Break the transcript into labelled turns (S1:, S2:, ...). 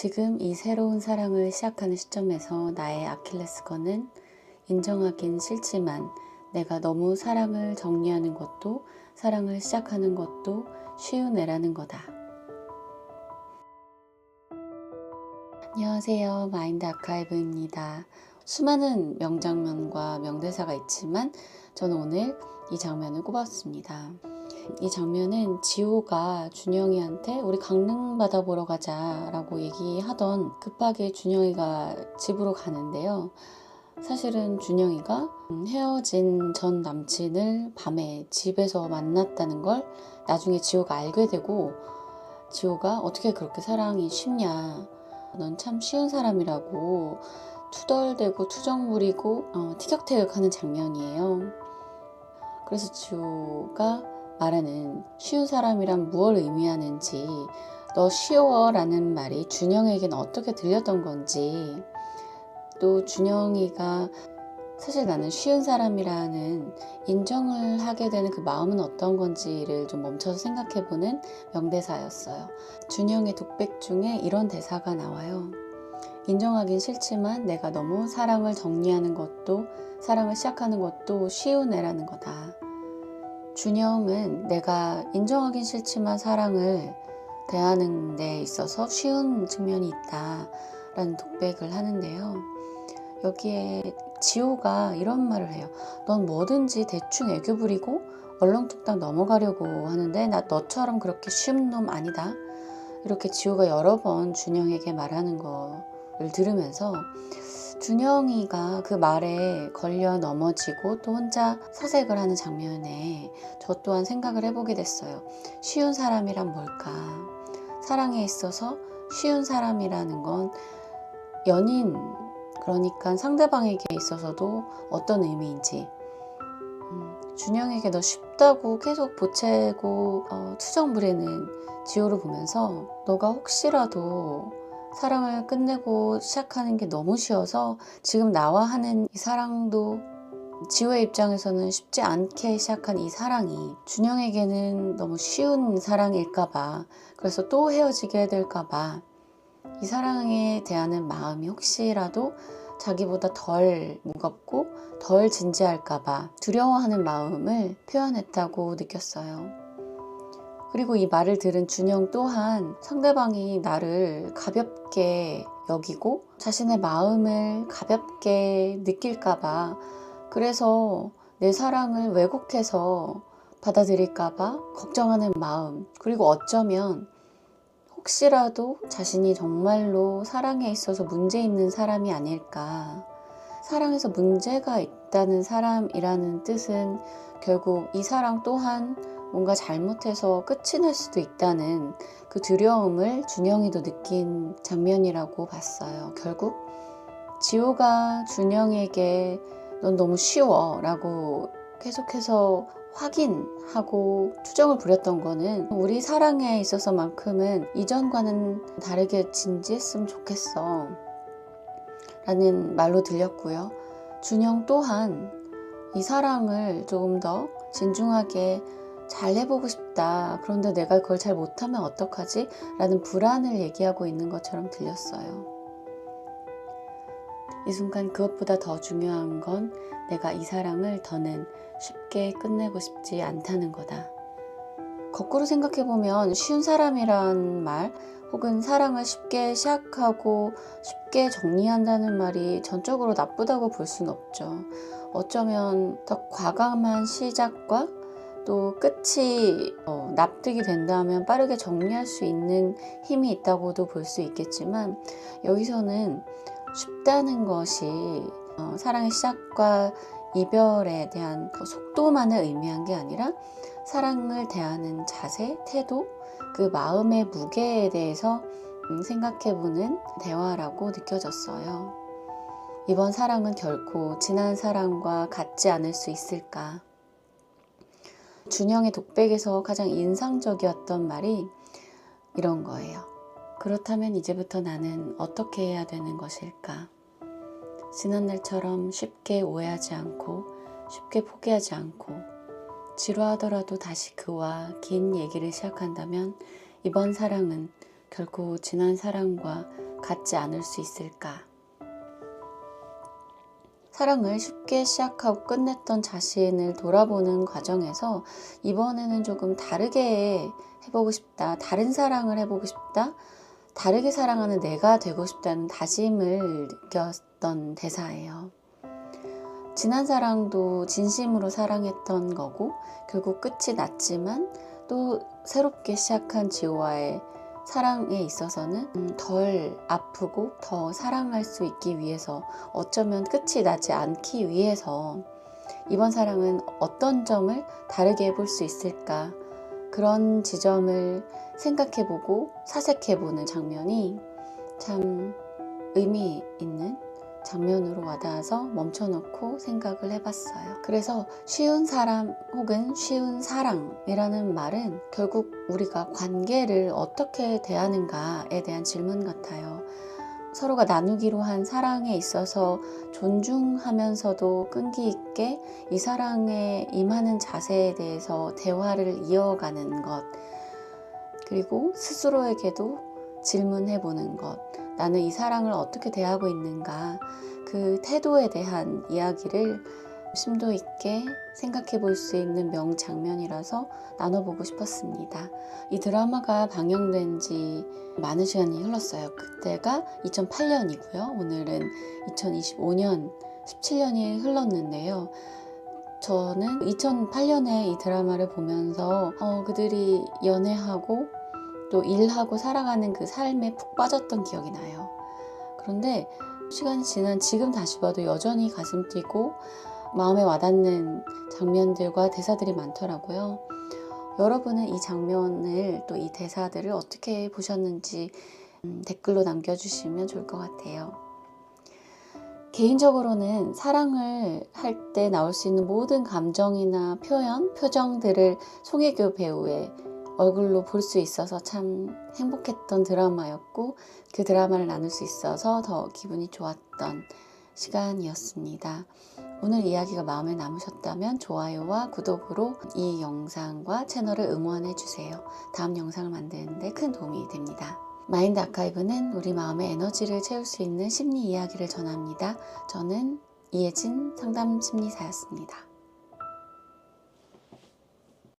S1: 지금 이 새로운 사랑을 시작하는 시점에서 나의 아킬레스건은 인정하긴 싫지만 내가 너무 사랑을 정리하는 것도 사랑을 시작하는 것도 쉬운 애라는 거다. 안녕하세요. 마인드 아카이브입니다. 수많은 명장면과 명대사가 있지만 저는 오늘 이 장면을 꼽았습니다. 이 장면은 지호가 준영이한테 우리 강릉 바다 보러 가자 라고 얘기하던 급하게 준영이가 집으로 가는데요. 사실은 준영이가 헤어진 전 남친을 밤에 집에서 만났다는 걸 나중에 지호가 알게 되고 지호가 어떻게 그렇게 사랑이 쉽냐 넌 참 쉬운 사람이라고 투덜대고 투정 부리고 어, 티격태격하는 장면이에요. 그래서 지호가 말하는 쉬운 사람이란 무엇을 의미하는지 너 쉬워 라는 말이 준영에게는 어떻게 들렸던 건지 또 준영이가 사실 나는 쉬운 사람이라는 인정을 하게 되는 그 마음은 어떤 건지를 좀 멈춰서 생각해보는 명대사였어요. 준영의 독백 중에 이런 대사가 나와요. 인정하긴 싫지만 내가 너무 사랑을 정리하는 것도 사랑을 시작하는 것도 쉬운 애라는 거다. 준영은 내가 인정하긴 싫지만 사랑을 대하는 데 있어서 쉬운 측면이 있다 라는 독백을 하는데요. 여기에 지호가 이런 말을 해요. 넌 뭐든지 대충 애교 부리고 얼렁뚱땅 넘어가려고 하는데 나 너처럼 그렇게 쉬운 놈 아니다. 이렇게 지호가 여러 번 준영에게 말하는 거를 들으면서 준영이가 그 말에 걸려 넘어지고 또 혼자 사색을 하는 장면에 저 또한 생각을 해보게 됐어요. 쉬운 사람이란 뭘까? 사랑에 있어서 쉬운 사람이라는 건 연인, 그러니까 상대방에게 있어서도 어떤 의미인지 음, 준영에게 너 쉽다고 계속 보채고 어, 투정 부리는 지호를 보면서 너가 혹시라도 사랑을 끝내고 시작하는 게 너무 쉬워서 지금 나와 하는 이 사랑도 지호의 입장에서는 쉽지 않게 시작한 이 사랑이 준영에게는 너무 쉬운 사랑일까봐 그래서 또 헤어지게 될까봐 이 사랑에 대한 마음이 혹시라도 자기보다 덜 무겁고 덜 진지할까봐 두려워하는 마음을 표현했다고 느꼈어요. 그리고 이 말을 들은 준영 또한 상대방이 나를 가볍게 여기고 자신의 마음을 가볍게 느낄까봐 그래서 내 사랑을 왜곡해서 받아들일까봐 걱정하는 마음 그리고 어쩌면 혹시라도 자신이 정말로 사랑에 있어서 문제 있는 사람이 아닐까. 사랑에서 문제가 있다는 사람이라는 뜻은 결국 이 사랑 또한 뭔가 잘못해서 끝이 날 수도 있다는 그 두려움을 준영이도 느낀 장면이라고 봤어요. 결국 지호가 준영에게 넌 너무 쉬워 라고 계속해서 확인하고 투정을 부렸던 거는 우리 사랑에 있어서만큼은 이전과는 다르게 진지했으면 좋겠어 라는 말로 들렸고요. 준영 또한 이 사랑을 조금 더 진중하게 잘 해보고 싶다. 그런데 내가 그걸 잘 못하면 어떡하지? 라는 불안을 얘기하고 있는 것처럼 들렸어요. 이 순간 그것보다 더 중요한 건 내가 이 사랑을 더는 쉽게 끝내고 싶지 않다는 거다. 거꾸로 생각해보면 쉬운 사람이란 말 혹은 사랑을 쉽게 시작하고 쉽게 정리한다는 말이 전적으로 나쁘다고 볼 수는 없죠. 어쩌면 더 과감한 시작과 또 끝이 어, 납득이 된다면 빠르게 정리할 수 있는 힘이 있다고도 볼 수 있겠지만 여기서는 쉽다는 것이 어, 사랑의 시작과 이별에 대한 그 속도만을 의미한 게 아니라 사랑을 대하는 자세, 태도, 그 마음의 무게에 대해서 음, 생각해보는 대화라고 느껴졌어요. 이번 사랑은 결코 지난 사랑과 같지 않을 수 있을까? 준영의 독백에서 가장 인상적이었던 말이 이런 거예요. 그렇다면 이제부터 나는 어떻게 해야 되는 것일까? 지난날처럼 쉽게 오해하지 않고 쉽게 포기하지 않고 지루하더라도 다시 그와 긴 얘기를 시작한다면 이번 사랑은 결코 지난 사랑과 갖지 않을 수 있을까? 사랑을 쉽게 시작하고 끝냈던 자신을 돌아보는 과정에서 이번에는 조금 다르게 해보고 싶다. 다른 사랑을 해보고 싶다. 다르게 사랑하는 내가 되고 싶다는 다짐을 느꼈던 대사예요. 지난 사랑도 진심으로 사랑했던 거고 결국 끝이 났지만 또 새롭게 시작한 지호와의 사랑에 있어서는 음, 덜 아프고 더 사랑할 수 있기 위해서 어쩌면 끝이 나지 않기 위해서 이번 사랑은 어떤 점을 다르게 해볼 수 있을까? 그런 지점을 생각해보고 사색해보는 장면이 참 의미 있는 장면으로 와닿아서 멈춰놓고 생각을 해봤어요. 그래서 쉬운 사람 혹은 쉬운 사랑이라는 말은 결국 우리가 관계를 어떻게 대하는가에 대한 질문 같아요. 서로가 나누기로 한 사랑에 있어서 존중하면서도 끈기 있게 이 사랑에 임하는 자세에 대해서 대화를 이어가는 것. 그리고 스스로에게도 질문해 보는 것. 나는 이 사랑을 어떻게 대하고 있는가. 그 태도에 대한 이야기를 심도 있게 생각해 볼 수 있는 명장면이라서 나눠보고 싶었습니다. 이 드라마가 방영된 지 많은 시간이 흘렀어요. 그때가 2008년이고요. 오늘은 2025년 17년이 흘렀는데요. 저는 2008년에 이 드라마를 보면서 어, 그들이 연애하고 또 일하고 살아가는 그 삶에 푹 빠졌던 기억이 나요. 그런데 시간이 지난 지금 다시 봐도 여전히 가슴 뛰고 마음에 와닿는 장면들과 대사들이 많더라고요. 여러분은 이 장면을 또 이 대사들을 어떻게 보셨는지 음, 댓글로 남겨주시면 좋을 것 같아요. 개인적으로는 사랑을 할 때 나올 수 있는 모든 감정이나 표현, 표정들을 송혜교 배우의 얼굴로 볼 수 있어서 참 행복했던 드라마였고 그 드라마를 나눌 수 있어서 더 기분이 좋았던 시간이었습니다. 오늘 이야기가 마음에 남으셨다면 좋아요와 구독으로 이 영상과 채널을 응원해 주세요. 다음 영상을 만드는데 큰 도움이 됩니다. 마인드 아카이브는 우리 마음의 에너지를 채울 수 있는 심리 이야기를 전합니다. 저는 이혜진 상담 심리사였습니다.